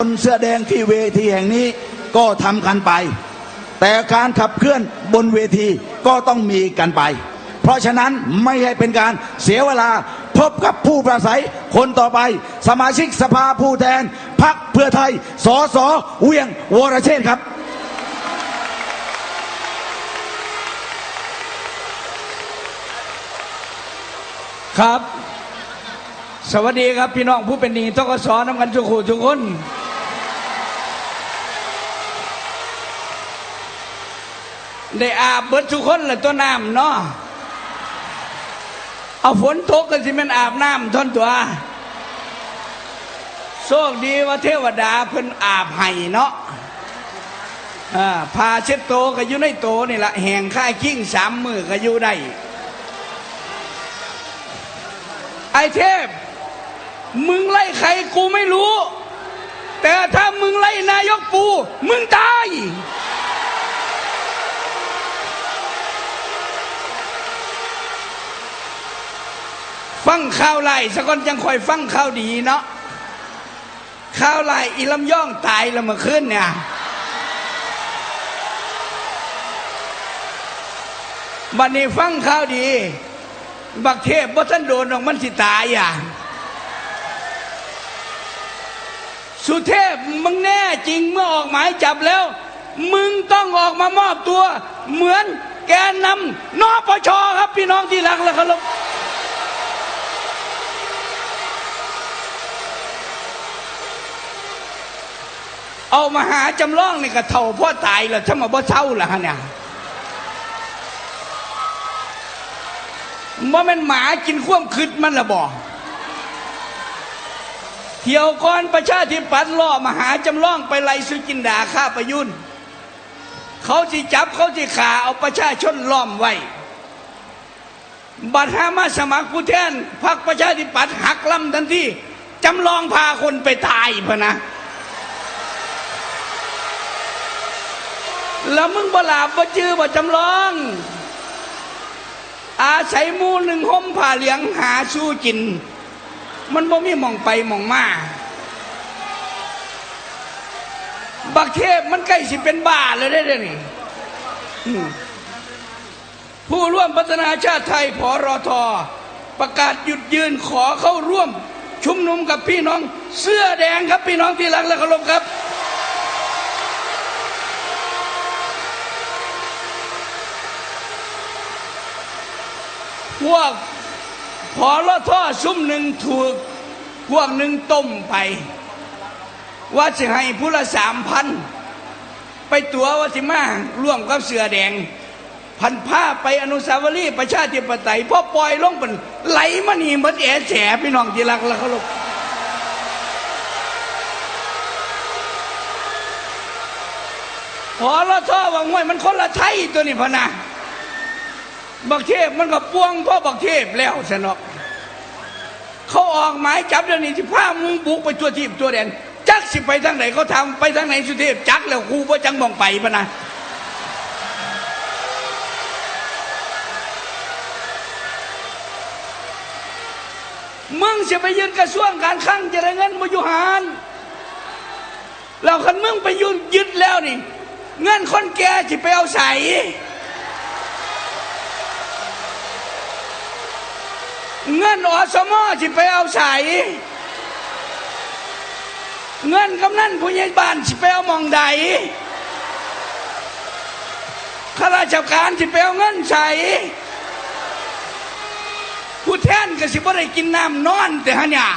คนเสื้อแดงที่เวทีแห่งนี้ก็ทำกันไป แต่การขับเคลื่อนบนเวทีก็ต้องมีกันไป เพราะฉะนั้นไม่ให้เป็นการเสียเวลาพบกับผู้ประสัยคนต่อไป สมาชิกสภาผู้แทนพักเพื่อไทยสอสอเวียงวรเชษครับ ครับ สวัสดีครับพี่น้องผู้เป็นหนี้ทกศน้ำกันทุกคู่ทุกคน ได้อาบเบิดทุกคนแหละตัวน้ำเนาะเอาฝนตกกันสิมันอาบน้ำทนตัวโชคดีว่าเทวดาเพิ่นอาบให้เนาะพาเช็ดโตก็อยู่ในโตนี่ละแห่งค่ายขิ้งสามมือก็อยู่ได้ไอเทพ มึงไล่ใครกูไม่รู้ แต่ถ้ามึงไล่นายกปู มึงตายฟังข่าวไล่สะกอนจังคอยฟังข่าวดีเนาะข่าวไล่อีลำย่องตายแล้วเมื่อคืนเนี่ยบัดนี้ฟังข่าวดี บักเทพบ่ท่านโดนออกมันสิตายอะ สุเทพมึงแน่จริงเมื่อออกหมายจับแล้ว มึงต้องออกมามอบตัว เหมือนแกนนำนปชครับพี่น้องที่รักและเคารพเอามาหาจำลองนี่ก็เท่าพ่อตายแล้วถ้ามบ่เช่าล่ะฮะเนี่ยว่ามันหมากินข้วมคืดมันละบอก เที่ยวก่อนประชาธิปัตย์ล่อมหาจำลองไปไล่สุจินดาฆ่าประยุนเขาสิจับเขาสิขาเอาประชาชนล้อมไว้ บัตรหามาสมัครผู้แทนพรรคประชาธิปัตย์หักล้ำทันทีจำลองพาคนไปตายพะนะ แล้วมึงบลาบบ่จื้อบ่จำลอง อาศัยมูหนึ่งห่มผ้าเหลืองหาสู้กิน มันบ่มีมองไปมองมาบักเทพมันใกล้สิเป็นบ้าเลยได้เลยนี่ผู้ร่วมพัฒนาชาติไทยพอรอทอประกาศหยุดยืนขอเข้าร่วม ชุมนุมกับพี่น้อง เสื้อแดงครับพี่น้องที่รักและเคารพครับ พวก พอละท่อซุ่มหนึ่งถูกพวกหนึ่งต้มไป ว่าจะให้ผู้ละสามพันไปตัวว่าสิมาร่วมกับเสือแดง พันผ้าไปอนุสาวรีย์ประชาธิปไตยพอปล่อยลงเป็นไหลมานี่เหมือนแอแฉพี่น้องที่รักและเคารพพอละท่อว่าง่วยมันคนละไทยตัวนี้พนะ บักเทพมันก็ป้วงพราะบักเทพแล้วสนอกเขาออกหมายจับเดี๋ยวนี้ที่พามึงบุกไปตัวทีบตัวแดนจักสิไปทางไหนเขาทำไปทางไหนสุเทพจักแล้วกูว่าจังมองไปปะนะมึงจะไปยืนกระทรวงการคลังจะได้เงินมาอยู่หารแล้วคันมึงไปยืนยึดแล้วนี่ เงินคนแก่จะไปเอาใส่ เงินอสมอสิไปเอาใส่เงินกำนันผู้ใหญ่บ้านสิไปเอามองใดข้าราชการสิไปเอาเงินใส่ผู้แทนก็สิบ่ได้กินน้ำนอนแต่ฮะเนี่ย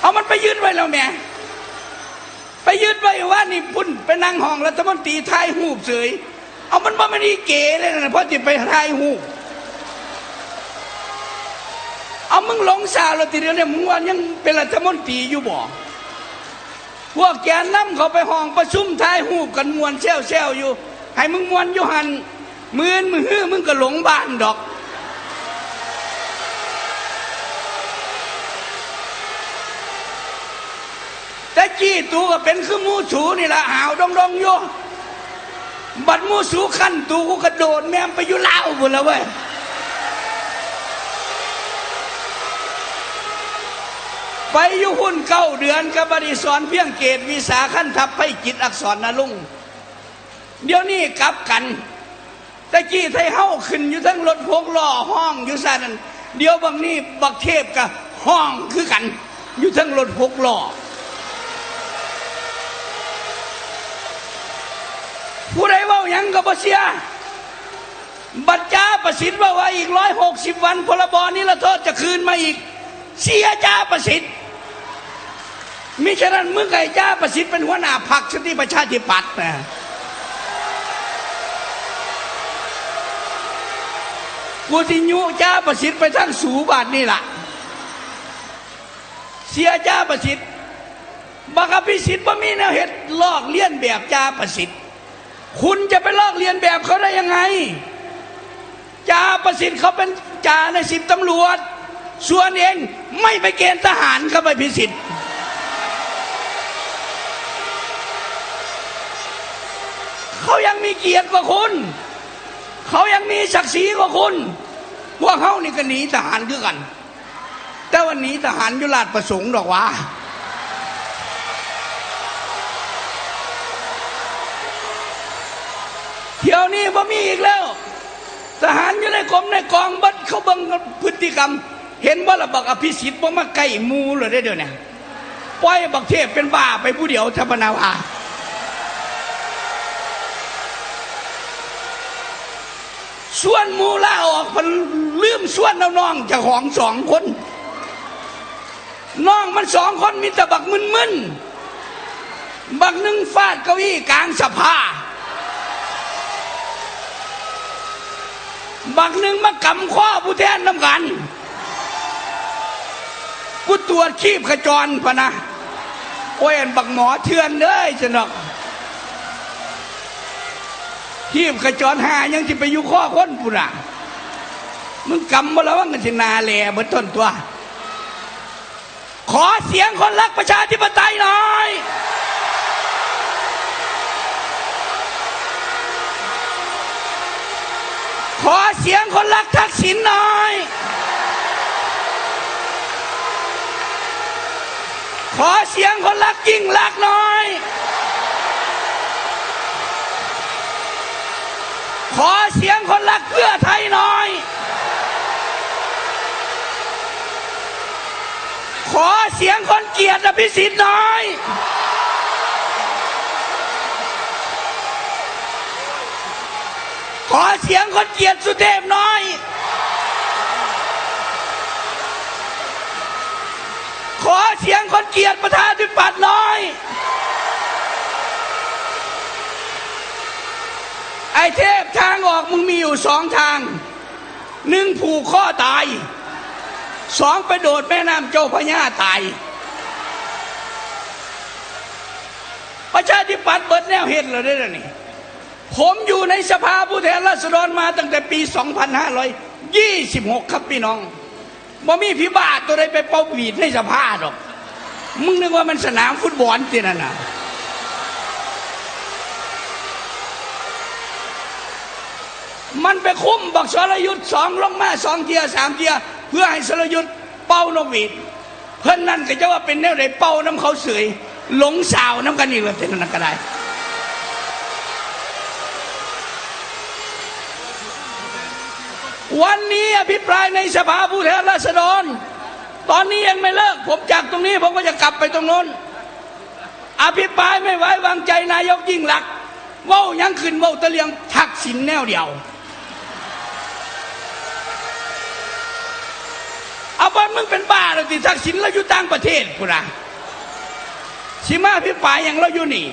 เอามันไปยืนไว้แล้วแม่ไปยืนไว้ว่านี่พุ่นไปนั่งห้องรัฐมนตรีทายหูบเสย เอามันมาไม่ได้เก๋เลยนะเพราะจะไปทายหูเอามึงหลงสาวแล้วทีเดียวเนี่ยมึงว่ายังเป็นรัฐมนตรีอยู่บ่พวกแกนนำเขาไปห้องประชุมทายหูกันมวนแซวแซวอยู่ ให้มึงมวนอยู่หันมือนมือมึงก็หลงบ้านดอกแต่จี้ตูก็เป็นคือหมูสูนี่แหละหาวดองดองๆอยู่ บัดมูสูขั้นตูกูกระโดดแม่มไปอยู่ลาวหมดแล้วเว้ยไปอยู่หุ่นเก้าเดือนกับบริสอนเพียงเกตวิสาขั้นทับให้จิตอักษรนลุงเดี๋ยวนี้กลับกันตะกี้ไทยเฮ้าขึ้นอยู่ทั้งรถพกล้อห้องอยู่ซานั้นเดี๋ยวบางนี้บักเทพกับห้องคือกัน อยู่ทั้งรถพกล้อ ผู้ใดว่ายังกับบ่เสียบัตรจ้าประสิทธิ์ว่าว่าอีกร้อยหกสิบวันพรบอนี้ละโทษจะคืนมาอีก เสียจ้าประสิทธิ์มิฉะนั้นมึงไก่จ้าประสิทธิ์เป็นหัวหน้าพรรคชาติประชาธิปัตย์นะกูที่ยุจ้าประสิทธิ์ไปทั้งสูบาทนี่ล่ะ เสียจ้าประสิทธิ์บักอภิสิทธิ์ว่ามีแนวเหตุลอกเลียนแบบจ้าประสิทธิ์ คุณจะไปลอกเลียนแบบเขาได้ยังไงจ่าประสิทธิ์เขาเป็นจ่าในสิบตำรวจ ส่วนเองไม่ไปเกณฑ์ทหารเข้าไปพิสิทธิ์เขายังมีเกียรติกว่าคุณ เขายังมีศักดิ์ศรีกว่าคุณพวกเขานี่ก็หนีทหารด้วยกัน แต่วันนี้ทหารยุราชประสงค์ดอกว่า เที่ยวนี้บ่มีอีกแล้ว ทหารอยู่ในกรมในกองบัดเขาบังพฤติกรรม เห็นว่าระบักอภิสิทธิ์บ่มาใกล้มูเลยได้เดี๋ยวนี้ปล่อยบักเทพเป็นบ้าไปผู้เดียวธรรมนาวาส่วนมูล่าออกมันลืมส่วนน้องจะของสองคน น้องมันสองคนมีแต่บักมึนๆบักหนึ่งฟาดเก้าอี้กลางสภา บักหนึ่งมากำข้อผู้แทนน้ำกันกูตรวจคีบขจรพะนะโอ้ยอันบักหมอเทือนเลยจะนอกคีบขจรหายังจะไปอยู่ข้อคนปุ่นอะมึงกำมาแล้วว่ามันสินาแหล่เบิดต้นตัว ขอเสียงคนรักประชาธิปไตยหน่อย อเสียงคนรักทักษิณหน่อย ขอเสียงคนรักยิ่งรักหน่อย ขอเสียงคนรักเพื่อไทยหน่อย ขอเสียงคนเกลียรติอภิสิทธิ์หน่อย ขอเสียงคนเกลียรติสุเทพน่อย ขอเสียงคนเกลียรติประธานธิปัตย์น่อย ไอเทพทางออกมึงมีอยู่สองทาง หนึ่งผูกข้อตาย สองไปโดดแม่น้ำเจ้าพระยาตาย ประชาธิปัตย์เบิดแนวเห็นเลยได้แล้วนี่ ผมอยู่ในสภาผู้แทนราษฎรมาตั้งแต่ปี 2526 ครับพี่น้องบ่มีพิบาทตัวใดไปเป่าปีดในสภาหรอก มึงนึกว่ามันสนามฟุตบอลที่นั่นนะมันไปคุ้มบักสรยุทธ์สองลงมาสองเทียสามเทีย เพื่อให้สรยุทธ์เป่านกหวีดเพื่อนนั่นก็จะว่าเป็นแนวไหนเป่าน้ำเขาเสยหลงสาวน้ำกันอีกเลยเป็นนั่นก็ได้ วันนี้อภิปรายในสภาผู้แทนราษฎร ตอนนี้ยังไม่เลิก ผมจากตรงนี้ผมก็จะกลับไปตรงโน้น อภิปรายไม่ไว้วางใจนายกยิ่งลักษณ์เว้ายังขึ้นว้าตะเลียงทักษิณแนวเดียว เอาบ้านมึงเป็นบ้าแล้วติทักษิณเราอยู่ต่างประเทศกูนะชิมาอภิปรายอย่างเราอยู่นี่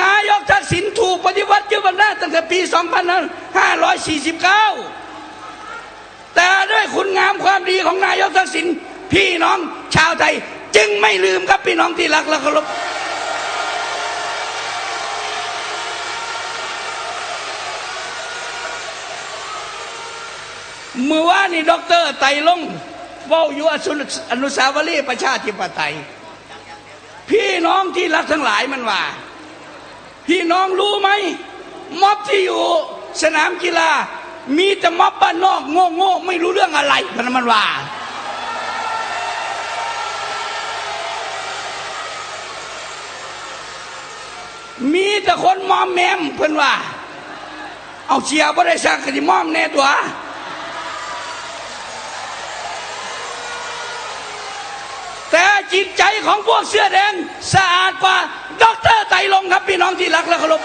นายกทักษิณถูกปฏิวัติยึดอำนาจตั้งแต่ปี 2549 แต่ด้วยคุณงามความดีของนายกทักษิณพี่น้องชาวไทย จึงไม่ลืมครับพี่น้องที่รักและเคารพเมื่อวานี่ด็อกเตอร์ไตลงเว่าอยู่อนุสาวรีย์ประชาธิปไตย พี่น้องที่รักทั้งหลายมันว่า พี่น้องรู้ไหมม็อบที่อยู่สนามกีฬา มีแต่ม็อบบ้านนอกโง่โง่ไม่รู้เรื่องอะไรมันมันว่า มีแต่คนมอมแมมเพื่อนว่า เอาเชียร์บ่ได้สักกะสิมอมแน่ตัวแต่จิตใจของพวกเสื้อแดงสะอาดกว่าด็อกเตอร์ไตลงครับพี่น้องที่รักและเคารพ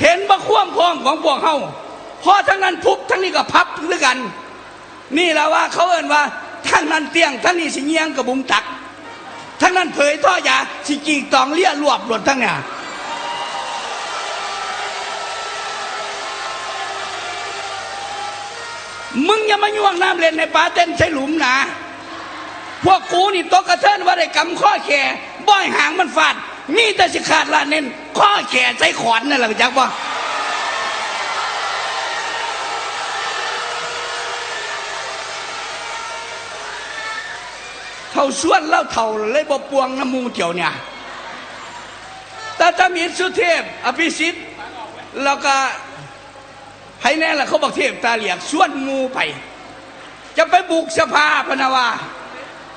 เห็นบ่ความพองของพวกเฮาพอทั้งนั้นพุบทั้งนี้ก็พับด้วยกัน นี่แหละว่าเขาเอ่นว่าทั้งนั้นเตียงทั้งนี้สิเงียงกับบุมตัก ทั้งนั้นเผยท่อยาสิกีตองเลี้ยรวบหลดทั้งเนี่ยมึงอย่ามาย่วงน้ำเล่นในป่าเต้นใช้หลุมนะ พวกกูนี่ตกกระเทินว่าได้กำข้อแข่บ่อยหางมันฟาด มีแต่สิขาดละเน้นข้อแข่ใจขอนนั่นแหละจักว่าเท่าส่วนเล่าเท่าเลยบ่ปวงน้ำมูเจียวเนี่ยต่ถ้ามีสุเทพ อภิสิทธิ์แล้วก็ให้แน่ละเขาบอกเทพตาเหลียกชวนงูไป จะไปบุกสภาพนาวา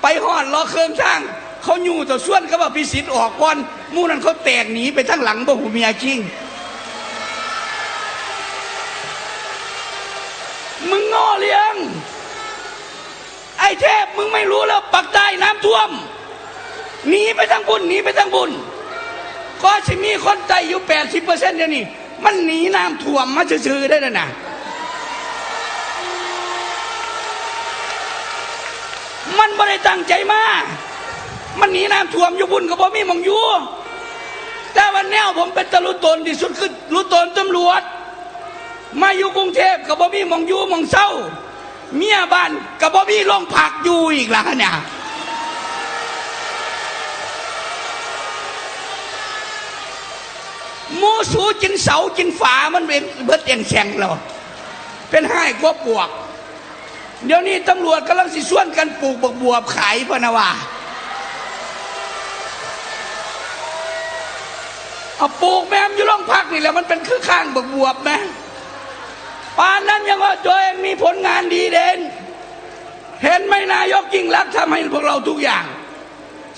ไปหอดล้อเครื่องช่าง เขาอยู่ต่อส่วนเขาบอกพิสิทธิ์ออกก่อนมู่นั้นเขาแตกหนีไปทั้งหลังบ่หูเมียจริง มึงง้อเลี้ยง ไอ้เทพมึงไม่รู้แล้วปักใต้น้ำท่วมหนีไปทางบุญหนีไปทางบุญก็จะมีคนใจอยู่แปดสิบเปอร์เซ็นต์เดี๋ยวนี้มันหนีน้ำท่วมมาซื่อๆได้แล้วนะมันไม่ได้ตั้งใจมา มันหนีน้ำท่วมอยู่บุญกับบ่มีมองอยู่แต่วันแนวผมเป็นตะลุตนที่สุดคือลุตนตำรวจ มาอยู่กรุงเทพกับบ่มีมองอยู่มองเศร้า เมียบ้านกับบ่มีโรงผักอยู่อีกแล้วเนี่ยมูสูกินเสากินฝามันเป็นเบิดเอียงแฉงเราเป็นให้กว่าปวก เดี๋ยวนี้ตำรวจกำลังสิส่วนกันปลูกบกบวบขายพนาวา เอาปลูกแมมอยู่ร่องพักนี่แหละมันเป็นคือข้างบักบวบนะปานนั้นยังว่าตัวเองมีผลงานดีเด่น เห็นไหมนายกยิ่งรักษณ์ทำให้พวกเราทุกอย่าง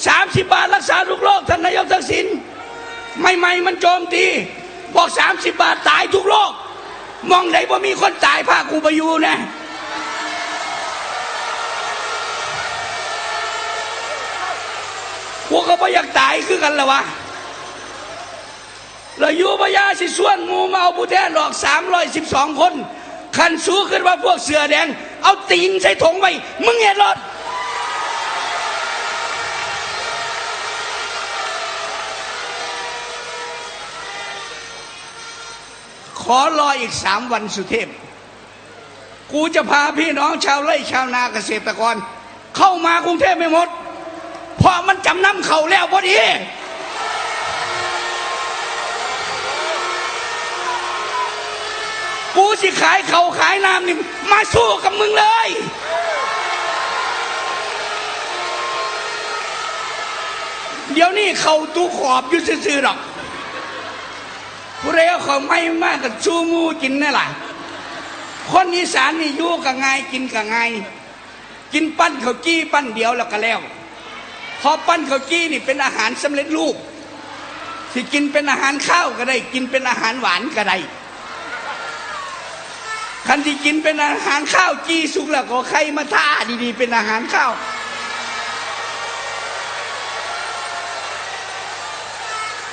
สามสิบบาทรักษาทุกโรคท่านนายกทักษิณไม่ไม่มันโจมตีบอกสามสิบบาทตายทุกโลกมองไหนว่ามีคนตายภาคกูไปอยู่นะพวกเขาไม่อยากตายคือกันละวะ เราอยู่พญาสิส่วนหมูมาเอาผู้แทนหลอกสามร้อยสิบสองคนคันสู้ขึ้นว่าพวกเสือแดง เอาตีนใส่ถุงไปมึงเห็นรถขอรออีกสามวันสุเทพ กูจะพาพี่น้องชาวไร่ชาวนาเกษตรกร เข้ามากรุงเทพไม่หมด เพราะมันจำนำเขาแล้วพอดี สิขายเขาขายน้ำนี่มาสู้กับมึงเลย เดี๋ยวนี้เขาตูขอบยู่ซื่อๆหรอกผู้ใดเอาของไม่มากกับชูมูกินนั่แหละคนอีสานนี่ยู่กับไงกินกับไงกินปั้นข้าวจี้ปั้นเดียวแล้วก็แล้วพอปั้นข้าวจี้นี่เป็นอาหารสำเร็จรูปที่กินเป็นอาหารข้าวก็ได้ กินเป็นอาหารหวานก็ได้ คันที่กินเป็นอาหารข้าวจี้สุกแล้วก็ใครมาท่าดีๆ เป็นอาหารข้าว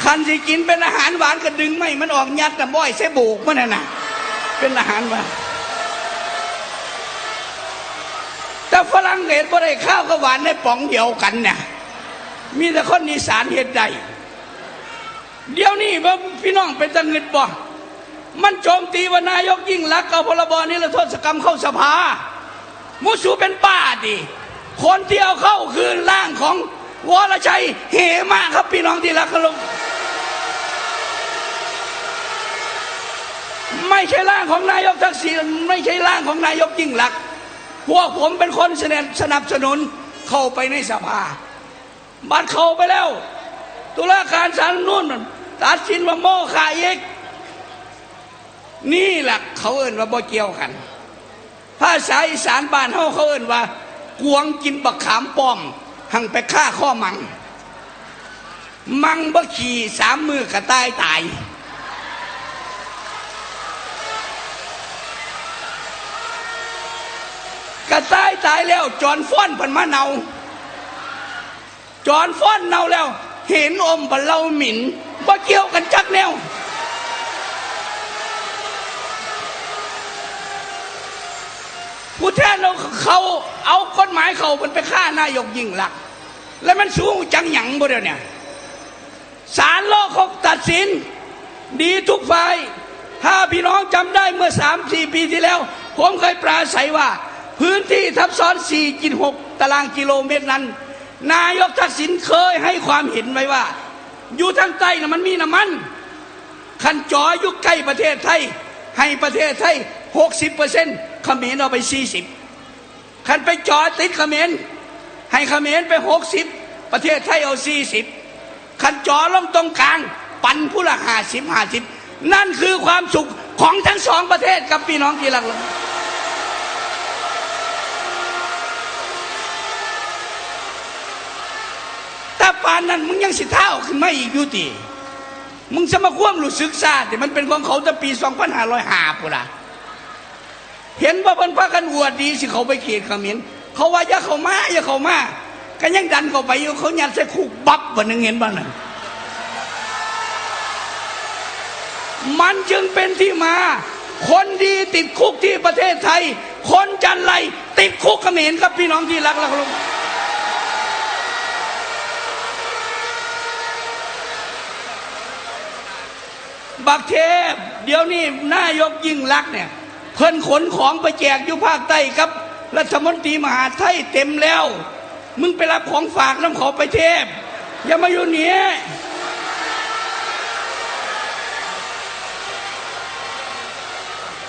คันที่กินเป็นอาหารหวานก็ดึงไม่มันออกยัดแต่บ่อยเสบกมันน่ะนะเป็นอาหารหวานแต่ฝรั่งเศสบ่ได้ข้าวกับหวานในป๋องเดียวกันเนี่ยมีแต่คนอีสานเฮ็ดได้เดี๋ยวนี้ว่าพี่น้องเป็นตังเงิดบ่ มันโจมตีว่านายกยิ่งรักเอาพรบนี้ละโทษกรรมเข้าสภา มุสูเป็นป้าดิคนที่เอาเข้าคือร่างของวรชัยเหมากครับพี่น้องที่รักคารพไม่ใช่ร่างของนายกทักษิณไม่ใช่ร่างของนายกยิ่งลักพวกผมเป็นคนสนับสนับสนุนเข้าไปในสภาบัตรเข้าไปแล้ว ตุลาการศาลนู่นตัดสินว่าโมฆะเอก นี่แหละเขาเอ่นว่าบ่เกี่ยวกัน ภาษาอีสานบ้านเฮาเขาเอ่นว่า กวงกินบักขามป้อม หังไปฆ่าข้อมัง มังบ่ขี่สามมือกระต่ายตายกระต่ายตายแล้ว จอนฟ้อนพันมาเนาจอนฟ้อนเนาแล้ว เห็นอมบันเล่าหมิ่นบ่เกี่ยวกันจักแนว แทนเราเขาเอากฎหมายเขามันไปฆ่านายกยิ่งหลัก แล้วมันสูงจังหยังบ่เดียวเนี่ยศาลโลกเขาตัดสิน ดีทุกฝ่ายถ้าพี่น้องจำได้เมื่อสามสี่ปีที่แล้ว ผมเคยปราศัยว่า พื้นที่ทับซ้อน4 6ตารางกิโลเมตรนั้น นายกทักษิณเคยให้ความเห็นไว้ว่า อยู่ทางใต้น่ะมันมีน้ำมันขันจออยุคใกล้ประเทศไทย ให้ประเทศไทย 60เปอร์เซ็นต์ เขมรเอาไป40ขันไปจอดติดเขมรให้เขมรไป60ประเทศไทยเอา40ขันจอลงตรงกลาง ปันผู้ละห้าสิบห้าสิบนั่นคือความสุขของทั้งสองประเทศกับพี่น้องที่รักเราแต่ปานนั้นมึงยังสิเท่าขึ้นมาอีกอยู่ตีมึงจะมาควมรู้สึกซาแต่มันเป็นของเขาตั้งปี 2505ปุ่นละ เห็นว่าเพิ่นพากันอวดดีสิเขาไปเขตเขมรเขาว่าอย่าเขามาอย่าเขามาก็ยังดันเข้าไปอยู่เขายัดใส่คุกบับวันนึงเห็นบ้างน่ะมันจึงเป็นที่มา คนดีติดคุกที่ประเทศไทย คนจันไรติดคุกเขมรครับพี่น้องที่รักและเคารพบักเทพ เดี๋ยวนี้นายกยิ่งรักเนี่ย เพิ่นขนของไปแจกอยู่ภาคใต้ครับ รัฐมนตรีมหาไทยเต็มแล้ว มึงไปรับของฝากน้ำเขาไปเทพ อย่ามาอยู่เหนี้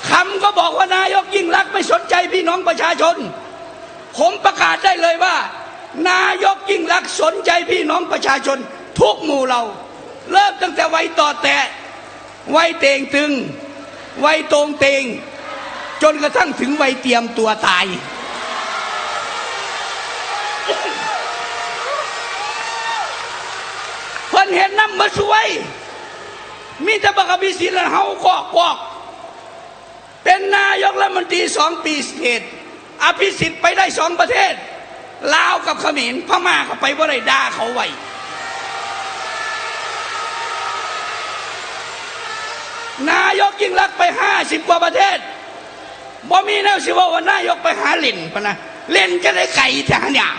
คำก็บอกว่านายกยิ่งรักไม่สนใจพี่น้องประชาชน ผมประกาศได้เลยว่า นายกยิ่งรักสนใจพี่น้องประชาชน ทุกหมู่เรา เริ่มตั้งแต่วัยต่อแตะวัยเตงตึงวัยตรงเตง จนกระทั่งถึงวัยเตรียมตัวตาย เพิ่นเห็นน้ำมาสวย มีแต่บักอภิสิลเฮากอกกอกเป็นนายกรัฐมนตรีสองปีเศษอภิสิทธิ์ไปได้สองประเทศ ลาวกับเขมรพม่าก็ไปว่าได้ด่าเขาไว้นายกยิ่งรักษณ์ไปห้าสิบกว่าประเทศ บ่มีแนวสิว่าว่านายกไปหาเล่นปะนะเล่นจะได้ไก่แถวเนี่ย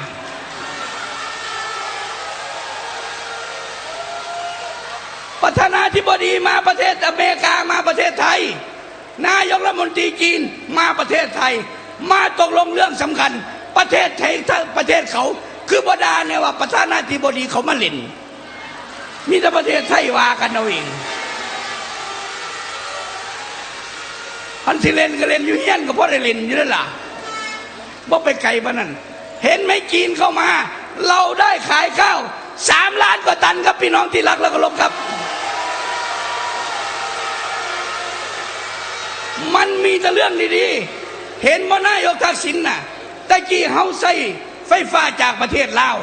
ประธานาธิบดีมาประเทศอเมริกามาประเทศไทย นายกรัฐมนตรีจีนมาประเทศไทย มาตกลงเรื่องสำคัญ ประเทศไทยถ้าประเทศเขา คือบดาเนี่ยว่าประธานาธิบดีเขามาเล่นมีแต่ประเทศไทยว่ากันเอาเอง พันสิเล่นก็เล่นอยู่เฮียนก็พราะได้เล่นอยู่นั่นล่ะบ่ไปไกลปะนั่นเห็นไหมจีนเข้ามา เราได้ขายข้าวสามล้านกว่าตันครับพี่น้องที่รักและเคารพครับ มันมีแต่เรื่องดีๆ เห็นว่านายกทักษิณน่ะตะกี้เฮาใส่ไฟฟ้าจากประเทศลาว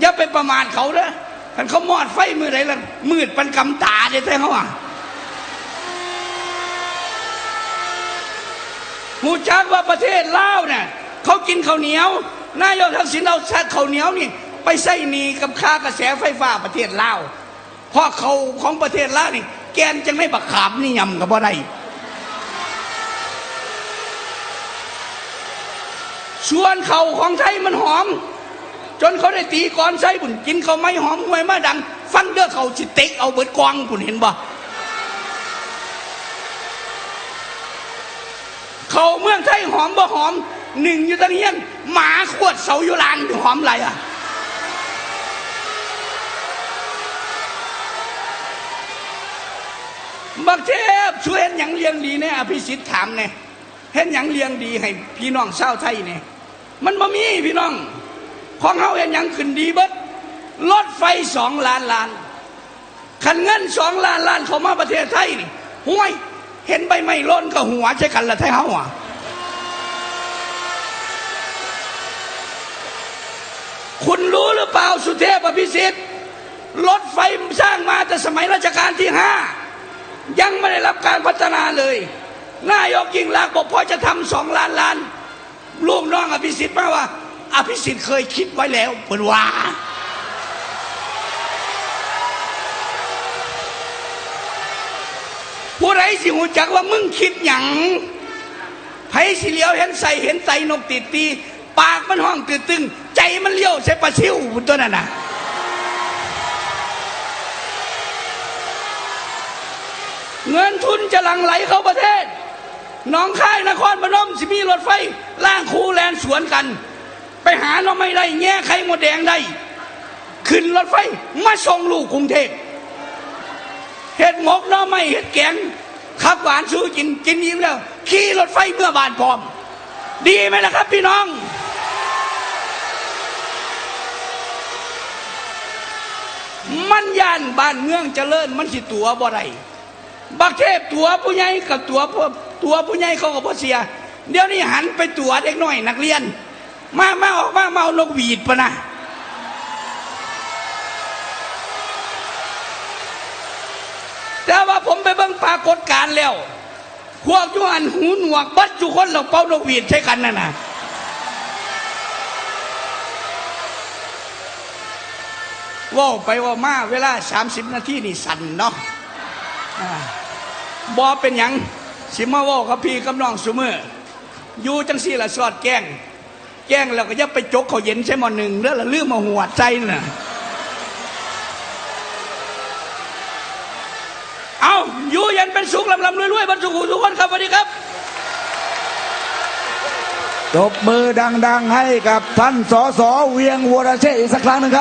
อย่าไปประมาทเขาเด้อคันเขามอดไฟมือไหนละมืดปันกำตาเด้แต่เขาอะ หูจักว่าประเทศลาวเนี่ยเขากินข้าวเหนียว นายกทักษิณเอาแซ่ข้าวเหนียวนี่ ไปใส่หนีกับค่ากระแสไฟฟ้าประเทศลาวเพราะเขาของประเทศลาวนี่ แกนจังไม่บักขามนี่ยำกับบ่ได้ส่วนเขาของไทยมันหอม จนเขาได้ตีกรใส่บุญกินเขาไม่หอมหวยมาดัง ฟังเด้อเขาสิเต็กเอาเบิดกองบุญเห็นบ่ เขาเมืองไทยหอมบ่หอมหนึ่งอยู่ตะเฮียนหมาขวดเสาอยู่ลานหอมไรอะบักเทพช่วยเห็นหยังเลี้ยงดีเนี่ยอภิสิทธิ์ถามเนี่ยเห็นหยังเลี้ยงดีให้พี่น้องชาวไทยเนี่ยมันบ่มีพี่น้องของเฮาเห็นหยังขึ้นดีเบิดรถไฟสองล้านล้านคันเงินสองล้านล้านเขามาประเทศไทยนี่ห่วย เห็นใบไม้ล้นก็หัวใช่กันละไทยเฮาอะคุณรู้หรือเปล่าสุเทพอภิสิทธิ์รถไฟสร้างมาแต่สมัยรัชกาลที่ห้ายังไม่ได้รับการพัฒนาเลยนายกยิ่งลักษณ์บอกพอจะทำสองล้านล้านลูกน้องอภิสิทธิ์มาว่า อภิสิทธิ์เคยคิดไว้แล้วเป็นว่า ผู้ใดสิหูจักว่ามึงคิดหยังไผสิเหลียวเห็นใส่เห็นใส่นกติดตี ปากมันห้องตืดตึง ใจมันเลี้ยวใส่ปลาซิวตัวนั้นน่ะเงินทุนจะหลั่งไหลเข้าประเทศหนองคายนครพนมสิมีรถไฟล่างคูแลนสวนกัน ไปหาเราไม่ได้แง่ไข่หมดแดงได้ ขึ้นรถไฟมาส่งลูกกรุงเทพ เห็ดหมกน้อไม่เห็ดแกงขับหวานสู้กินกินยิ้มแล้ว ขี่รถไฟเมื่อบานพร้อม ดีไหมล่ะครับ พี่น้อง มันย่านบ้านเมืองเจริญมันสิตัวบ่ไรบักเทพตัวผู้ใหญ่กับตัวพวกตัวผู้ใหญ่เขาก็บ่เสีย เดี๋ยวนี้หันไปตัวเด็กน้อยนักเรียน มามาออกมาเมาเอานกหวีดปะนะ แต่ว่าผมไปเบิ่งปรากฏการแล้ว พวกยูหันหูหนวกบัดจุคนเราเป่านกหวีดใช้กันนั่นนะว่าไปว่ามาเวลา 30 นาทีนี่สั่นเนาะบอเป็นหยังสิมาว่ากับพี่กับน้องสุเมออยู่จังสี่ละสอดแกล้ง แกล้งแล้วก็ยับไปจกเขาเย็นใช่หมอหนึ่งแล้วละลืมมาหัวใจน่ะ อยู่เยันเป็นสุขลำลำรวยๆบรรสุขทุกคนครับสวัสดีครับตบมือดัง ๆ ให้กับท่านสสเวียงวัวรเชษฐ์อีกสักครั้งหนึงครับ